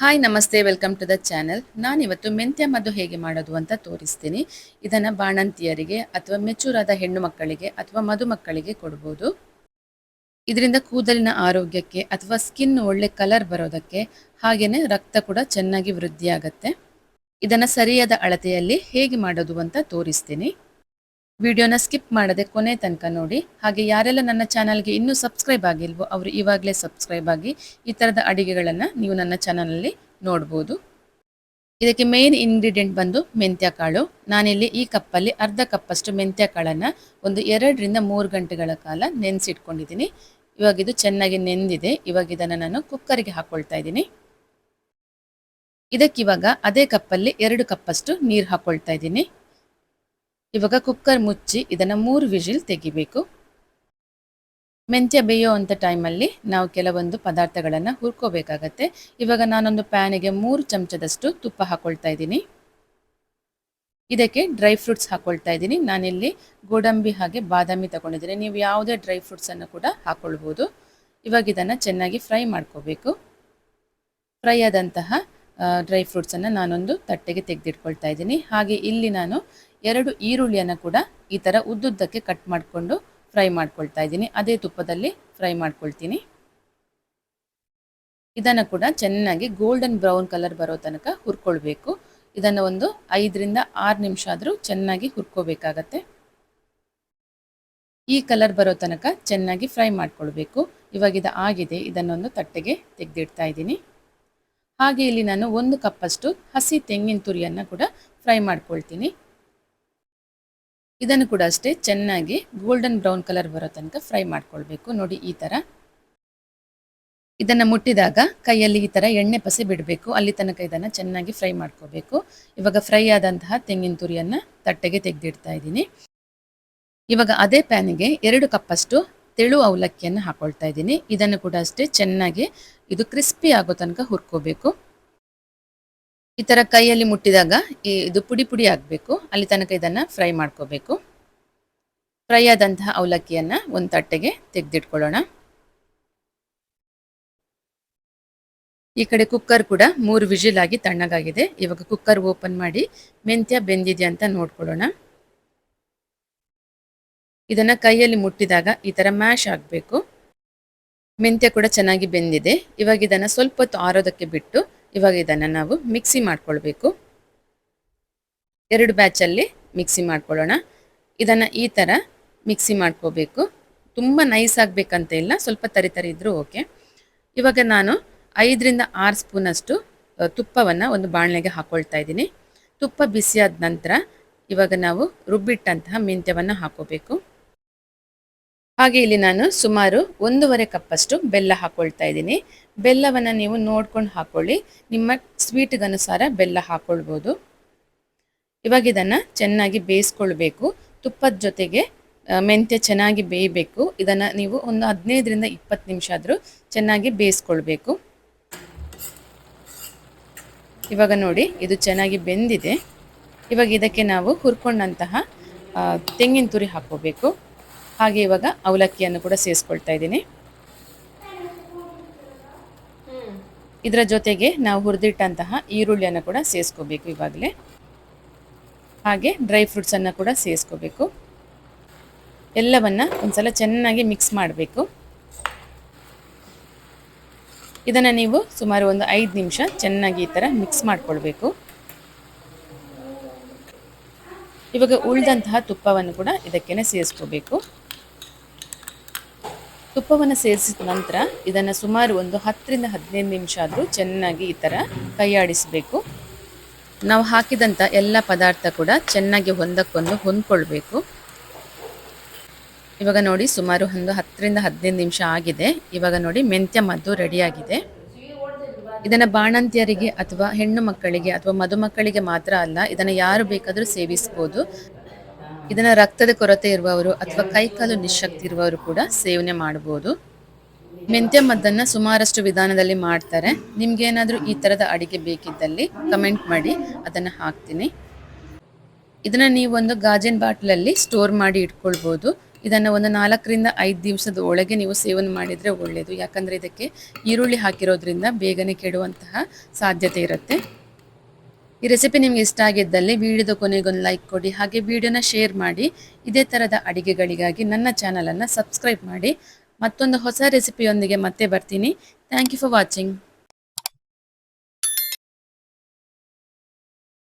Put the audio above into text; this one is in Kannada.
ಹಾಯ್ ನಮಸ್ತೆ ವೆಲ್ಕಮ್ ಟು ದ ಚಾನಲ್ ನಾನಿವತ್ತು ಮೆಂತ್ಯ ಮದ್ದು ಹೇಗೆ ಮಾಡೋದು ಅಂತ ತೋರಿಸ್ತೀನಿ. ಇದನ್ನು ಬಾಣಂತಿಯರಿಗೆ ಅಥವಾ ಮೆಚೂರಾದ ಹೆಣ್ಣು ಮಕ್ಕಳಿಗೆ ಅಥವಾ ಮದುಮಕ್ಕಳಿಗೆ ಕೊಡ್ಬೋದು. ಇದರಿಂದ ಕೂದಲಿನ ಆರೋಗ್ಯಕ್ಕೆ ಅಥವಾ ಸ್ಕಿನ್ ಒಳ್ಳೆ ಕಲರ್ ಬರೋದಕ್ಕೆ ಹಾಗೆಯೇ ರಕ್ತ ಕೂಡ ಚೆನ್ನಾಗಿ ವೃದ್ಧಿಯಾಗತ್ತೆ. ಇದನ್ನು ಸರಿಯಾದ ಅಳತೆಯಲ್ಲಿ ಹೇಗೆ ಮಾಡೋದು ಅಂತ ತೋರಿಸ್ತೀನಿ. ವಿಡಿಯೋನ ಸ್ಕಿಪ್ ಮಾಡದೆ ಕೊನೆ ತನಕ ನೋಡಿ. ಹಾಗೆ ಯಾರೆಲ್ಲ ನನ್ನ ಚಾನಲ್ಗೆ ಇನ್ನೂ ಸಬ್ಸ್ಕ್ರೈಬ್ ಆಗಿಲ್ವೋ, ಅವರು ಇವಾಗಲೇ ಸಬ್ಸ್ಕ್ರೈಬ್ ಆಗಿ ಈ ಥರದ ಅಡುಗೆಗಳನ್ನು ನೀವು ನನ್ನ ಚಾನಲಲ್ಲಿ ನೋಡ್ಬೋದು. ಇದಕ್ಕೆ ಮೇನ್ ಇಂಗ್ರೀಡಿಯೆಂಟ್ ಬಂದು ಮೆಂತ್ಯ ಕಾಳು ನಾನಿಲ್ಲಿ ಈ ಕಪ್ಪಲ್ಲಿ ಅರ್ಧ ಕಪ್ಪಷ್ಟು ಮೆಂತ್ಯ ಕಾಳನ್ನು ಒಂದು ಎರಡರಿಂದ ಮೂರು ಗಂಟೆಗಳ ಕಾಲ ನೆನೆಸಿಟ್ಕೊಂಡಿದ್ದೀನಿ. ಇವಾಗ ಇದು ಚೆನ್ನಾಗಿ ನೆಂದಿದೆ. ಇವಾಗ ಇದನ್ನು ನಾನು ಕುಕ್ಕರಿಗೆ ಹಾಕ್ಕೊಳ್ತಾ ಇದ್ದೀನಿ. ಇದಕ್ಕಿವಾಗ ಅದೇ ಕಪ್ಪಲ್ಲಿ ಎರಡು ಕಪ್ಪಷ್ಟು ನೀರು ಹಾಕ್ಕೊಳ್ತಾ ಇದ್ದೀನಿ. ಇವಾಗ ಕುಕ್ಕರ್ ಮುಚ್ಚಿ ಇದನ್ನು ಮೂರು ವಿಜಿಲ್ ತೆಗಿಬೇಕು. ಮೆಂತ್ಯ ಬೇಯೋ ಅಂಥ ಟೈಮಲ್ಲಿ ನಾವು ಕೆಲವೊಂದು ಪದಾರ್ಥಗಳನ್ನು ಹುರ್ಕೋಬೇಕಾಗತ್ತೆ. ಇವಾಗ ನಾನೊಂದು ಪ್ಯಾನಿಗೆ ಮೂರು ಚಮಚದಷ್ಟು ತುಪ್ಪ ಹಾಕೊಳ್ತಾ ಇದ್ದೀನಿ. ಇದಕ್ಕೆ ಡ್ರೈ ಫ್ರೂಟ್ಸ್ ಹಾಕೊಳ್ತಾ ಇದ್ದೀನಿ. ನಾನಿಲ್ಲಿ ಗೋಡಂಬಿ ಹಾಗೆ ಬಾದಾಮಿ ತಗೊಂಡಿದ್ದೀನಿ. ನೀವು ಯಾವುದೇ ಡ್ರೈ ಫ್ರೂಟ್ಸನ್ನು ಕೂಡ ಹಾಕ್ಕೊಳ್ಬೋದು ಇವಾಗ ಇದನ್ನು ಚೆನ್ನಾಗಿ ಫ್ರೈ ಮಾಡ್ಕೋಬೇಕು. ಫ್ರೈ ಆದಂತಹ ಡ್ರೈ ಫ್ರೂಟ್ಸನ್ನು ನಾನೊಂದು ತಟ್ಟೆಗೆ ತೆಗೆದಿಟ್ಕೊಳ್ತಾ ಇದ್ದೀನಿ. ಹಾಗೆ ಇಲ್ಲಿ ನಾನು ಎರಡು ಈರುಳ್ಳಿಯನ್ನು ಕೂಡ ಈ ಥರ ಉದ್ದುದ್ದಕ್ಕೆ ಕಟ್ ಮಾಡಿಕೊಂಡು ಫ್ರೈ ಮಾಡ್ಕೊಳ್ತಾ ಇದ್ದೀನಿ. ಅದೇ ತುಪ್ಪದಲ್ಲಿ ಫ್ರೈ ಮಾಡ್ಕೊಳ್ತೀನಿ. ಇದನ್ನು ಕೂಡ ಚೆನ್ನಾಗಿ ಗೋಲ್ಡನ್ ಬ್ರೌನ್ ಕಲರ್ ಬರೋ ತನಕ ಹುರ್ಕೊಳ್ಬೇಕು. ಇದನ್ನು ಒಂದು ಐದರಿಂದ ಆರು ನಿಮಿಷ ಆದರೂ ಚೆನ್ನಾಗಿ ಹುರ್ಕೋಬೇಕಾಗತ್ತೆ. ಈ ಕಲರ್ ಬರೋ ತನಕ ಚೆನ್ನಾಗಿ ಫ್ರೈ ಮಾಡ್ಕೊಳ್ಬೇಕು. ಇವಾಗ ಇದು ಆಗಿದೆ. ಇದನ್ನೊಂದು ತಟ್ಟೆಗೆ ತೆಗೆದಿಡ್ತಾ ಇದ್ದೀನಿ. ಹಾಗೆ ಇಲ್ಲಿ ನಾನು ಒಂದು ಕಪ್ಪಷ್ಟು ಹಸಿ ತೆಂಗಿನ ತುರಿಯನ್ನು ಕೂಡ ಫ್ರೈ ಮಾಡ್ಕೊಳ್ತೀನಿ. ಇದನ್ನು ಕೂಡ ಅಷ್ಟೇ ಚೆನ್ನಾಗಿ ಗೋಲ್ಡನ್ ಬ್ರೌನ್ ಕಲರ್ ಬರೋ ತನಕ ಫ್ರೈ ಮಾಡ್ಕೊಳ್ಬೇಕು. ನೋಡಿ ಈ ಥರ ಇದನ್ನು ಮುಟ್ಟಿದಾಗ ಕೈಯಲ್ಲಿ ಈ ಥರ ಎಣ್ಣೆ ಪಸೆ ಬಿಡಬೇಕು. ಅಲ್ಲಿ ತನಕ ಇದನ್ನು ಚೆನ್ನಾಗಿ ಫ್ರೈ ಮಾಡ್ಕೋಬೇಕು ಇವಾಗ ಫ್ರೈ ಆದಂತಹ ತೆಂಗಿನ ತುರಿಯನ್ನು ತಟ್ಟೆಗೆ ತೆಗೆದಿಡ್ತಾ ಇದ್ದೀನಿ. ಇವಾಗ ಅದೇ ಪ್ಯಾನಿಗೆ ಎರಡು ಕಪ್ಪಷ್ಟು ತೆಳು ಅವಲಕ್ಕಿಯನ್ನು ಹಾಕೊಳ್ತಾ ಇದ್ದೀನಿ. ಇದನ್ನು ಕೂಡ ಅಷ್ಟೇ ಚೆನ್ನಾಗಿ ಇದು ಕ್ರಿಸ್ಪಿ ಆಗೋ ತನಕ ಹುರ್ಕೋಬೇಕು. ಈ ಥರ ಕೈಯಲ್ಲಿ ಮುಟ್ಟಿದಾಗ ಇದು ಪುಡಿ ಪುಡಿ ಆಗಬೇಕು. ಅಲ್ಲಿ ತನಕ ಇದನ್ನು ಫ್ರೈ ಮಾಡ್ಕೋಬೇಕು. ಫ್ರೈ ಆದಂತಹ ಅವಲಕ್ಕಿಯನ್ನು ಒಂದು ತಟ್ಟೆಗೆ ತೆಗೆದಿಟ್ಕೊಳ್ಳೋಣ. ಈ ಕಡೆ ಕುಕ್ಕರ್ ಕೂಡ ಮೂರು ವಿಜಿಲ್ ಆಗಿ ತಣ್ಣಗಾಗಿದೆ. ಇವಾಗ ಕುಕ್ಕರ್ ಓಪನ್ ಮಾಡಿ ಮೆಂತ್ಯ ಬೆಂದಿದೆ ಅಂತ ನೋಡ್ಕೊಳ್ಳೋಣ. ಇದನ್ನು ಕೈಯಲ್ಲಿ ಮುಟ್ಟಿದಾಗ ಈ ಥರ ಮ್ಯಾಶ್ ಆಗಬೇಕು. ಮೆಂತ್ಯ ಕೂಡ ಚೆನ್ನಾಗಿ ಬೆಂದಿದೆ. ಇವಾಗ ಇದನ್ನು ಸ್ವಲ್ಪ ಹೊತ್ತು ಆರೋದಕ್ಕೆ ಬಿಟ್ಟು ಇವಾಗ ಇದನ್ನು ನಾವು ಮಿಕ್ಸಿ ಮಾಡ್ಕೊಳ್ಬೇಕು. ಎರಡು ಬ್ಯಾಚಲ್ಲಿ ಮಿಕ್ಸಿ ಮಾಡ್ಕೊಳ್ಳೋಣ. ಇದನ್ನು ಈ ಥರ ಮಿಕ್ಸಿ ಮಾಡ್ಕೋಬೇಕು. ತುಂಬ ನೈಸ್ ಆಗಬೇಕಂತ ಇಲ್ಲ, ಸ್ವಲ್ಪ ತರಿ ತರಿ ಇದ್ದರೂ ಓಕೆ ಇವಾಗ ನಾನು ಐದರಿಂದ ಆರು ಸ್ಪೂನಷ್ಟು ತುಪ್ಪವನ್ನು ಒಂದು ಬಾಣಲೆಗೆ ಹಾಕ್ಕೊಳ್ತಾ ಇದ್ದೀನಿ. ತುಪ್ಪ ಬಿಸಿಯಾದ ನಂತರ ಇವಾಗ ನಾವು ರುಬ್ಬಿಟ್ಟಂತಹ ಮೆಂತ್ಯವನ್ನು ಹಾಕೋಬೇಕು. ಹಾಗೆ ಇಲ್ಲಿ ನಾನು ಸುಮಾರು ಒಂದೂವರೆ ಕಪ್ಪಷ್ಟು ಬೆಲ್ಲ ಹಾಕೊಳ್ತಾ ಇದ್ದೀನಿ. ಬೆಲ್ಲವನ್ನು ನೀವು ನೋಡ್ಕೊಂಡು ಹಾಕೊಳ್ಳಿ. ನಿಮ್ಮ ಸ್ವೀಟ್ಗನುಸಾರ ಬೆಲ್ಲ ಹಾಕೊಳ್ಬೋದು. ಇವಾಗ ಇದನ್ನು ಚೆನ್ನಾಗಿ ಬೇಯಿಸ್ಕೊಳ್ಬೇಕು. ತುಪ್ಪದ ಜೊತೆಗೆ ಮೆಂತ್ಯ ಚೆನ್ನಾಗಿ ಬೇಯಬೇಕು. ಇದನ್ನು ನೀವು ಒಂದು ಹದಿನೈದರಿಂದ ಇಪ್ಪತ್ತು ನಿಮಿಷ ಆದರೂ ಚೆನ್ನಾಗಿ ಬೇಯಿಸ್ಕೊಳ್ಬೇಕು. ಇವಾಗ ನೋಡಿ, ಇದು ಚೆನ್ನಾಗಿ ಬೆಂದಿದೆ. ಇವಾಗ ಇದಕ್ಕೆ ನಾವು ಹುರ್ಕೊಂಡಂತಹ ತೆಂಗಿನ ತುರಿ ಹಾಕೋಬೇಕು ಹಾಗೆ ಇವಾಗ ಅವಲಕ್ಕಿಯನ್ನು ಕೂಡ ಸೇರಿಸ್ಕೊಳ್ತಾ ಇದ್ದೀನಿ. ಇದರ ಜೊತೆಗೆ ನಾವು ಹುರಿದಿಟ್ಟಂತಹ ಈರುಳ್ಳಿಯನ್ನು ಕೂಡ ಸೇರಿಸ್ಕೋಬೇಕು ಇವಾಗಲೇ. ಹಾಗೆ ಡ್ರೈ ಫ್ರೂಟ್ಸನ್ನು ಕೂಡ ಸೇರಿಸ್ಕೋಬೇಕು. ಎಲ್ಲವನ್ನ ಒಂದ್ಸಲ ಚೆನ್ನಾಗಿ ಮಿಕ್ಸ್ ಮಾಡಬೇಕು. ಇದನ್ನು ನೀವು ಸುಮಾರು ಒಂದು ಐದು ನಿಮಿಷ ಚೆನ್ನಾಗಿ ಈ ಥರ ಮಿಕ್ಸ್ ಮಾಡಿಕೊಳ್ಬೇಕು. ಇವಾಗ ಉಳಿದಂತಹ ತುಪ್ಪವನ್ನು ಕೂಡ ಇದಕ್ಕೇನೆ ಸೇರಿಸ್ಕೋಬೇಕು. ತುಪ್ಪವನ್ನು ಸೇರಿಸಿದ ನಂತರ ಇದನ್ನು ಸುಮಾರು ಒಂದು ಹತ್ತರಿಂದ ಹದಿನೈದು ನಿಮಿಷ ಆದರೂ ಚೆನ್ನಾಗಿ ಈ ಥರ ಕೈಯಾಡಿಸಬೇಕು. ನಾವು ಹಾಕಿದಂಥ ಎಲ್ಲ ಪದಾರ್ಥ ಕೂಡ ಚೆನ್ನಾಗಿ ಹೊಂದಕ್ಕೊಂದು ಹೊಂದ್ಕೊಳ್ಬೇಕು. ಇವಾಗ ನೋಡಿ ಸುಮಾರು ಒಂದು ಹತ್ತರಿಂದ ಹದಿನೈದು ನಿಮಿಷ ಆಗಿದೆ. ಇವಾಗ ನೋಡಿ ಮೆಂತ್ಯ ಮದ್ದು ರೆಡಿಯಾಗಿದೆ. ಇದನ್ನು ಬಾಣಂತಿಯರಿಗೆ ಅಥವಾ ಹೆಣ್ಣು ಮಕ್ಕಳಿಗೆ ಅಥವಾ ಮದುಮಕ್ಕಳಿಗೆ ಮಾತ್ರ ಅಲ್ಲ, ಇದನ್ನು ಯಾರು ಬೇಕಾದರೂ ಸೇವಿಸ್ಬೋದು. ಇದನ್ನು ರಕ್ತದ ಕೊರತೆ ಇರುವವರು ಅಥವಾ ಕೈಕಾಲು ನಿಶಕ್ತಿ ಇರುವವರು ಕೂಡ ಸೇವನೆ ಮಾಡಬಹುದು. ಮೆಂತ್ಯ ಮದ್ದನ್ನ ಸುಮಾರಷ್ಟು ವಿಧಾನದಲ್ಲಿ ಮಾಡ್ತಾರೆ. ನಿಮ್ಗೇನಾದರೂ ಈ ತರದ ಅಡಿಗೆ ಬೇಕಿದ್ದಲ್ಲಿ ಕಮೆಂಟ್ ಮಾಡಿ, ಅದನ್ನ ಹಾಕ್ತೀನಿ. ಇದನ್ನ ನೀವು ಒಂದು ಗಾಜಿನ ಬಾಟ್ಲಲ್ಲಿ ಸ್ಟೋರ್ ಮಾಡಿ ಇಟ್ಕೊಳ್ಬೋದು. ಇದನ್ನ ಒಂದು ನಾಲ್ಕರಿಂದ ಐದು ದಿವಸದ ಒಳಗೆ ನೀವು ಸೇವನೆ ಮಾಡಿದ್ರೆ ಒಳ್ಳೆಯದು ಯಾಕಂದ್ರೆ ಇದಕ್ಕೆ ಈರುಳ್ಳಿ ಹಾಕಿರೋದ್ರಿಂದ ಬೇಗನೆ ಕೆಡುವಂತಹ ಸಾಧ್ಯತೆ ಇರುತ್ತೆ. ಈ ರೆಸಿಪಿ ನಿಮಗೆ ಇಷ್ಟ ಆಗಿದ್ದಲ್ಲಿ ವಿಡಿಯೋದ ಕೊನೆಗೊಂದು ಲೈಕ್ ಕೊಡಿ, ಹಾಗೆ ವಿಡಿಯೋನ ಶೇರ್ ಮಾಡಿ, ಇದೇ ಥರದ ಅಡುಗೆಗಳಿಗಾಗಿ ನನ್ನ ಚಾನಲನ್ನು ಸಬ್ಸ್ಕ್ರೈಬ್ ಮಾಡಿ. ಮತ್ತೊಂದು ಹೊಸ ರೆಸಿಪಿಯೊಂದಿಗೆ ಮತ್ತೆ ಬರ್ತೀನಿ. Thank you for watching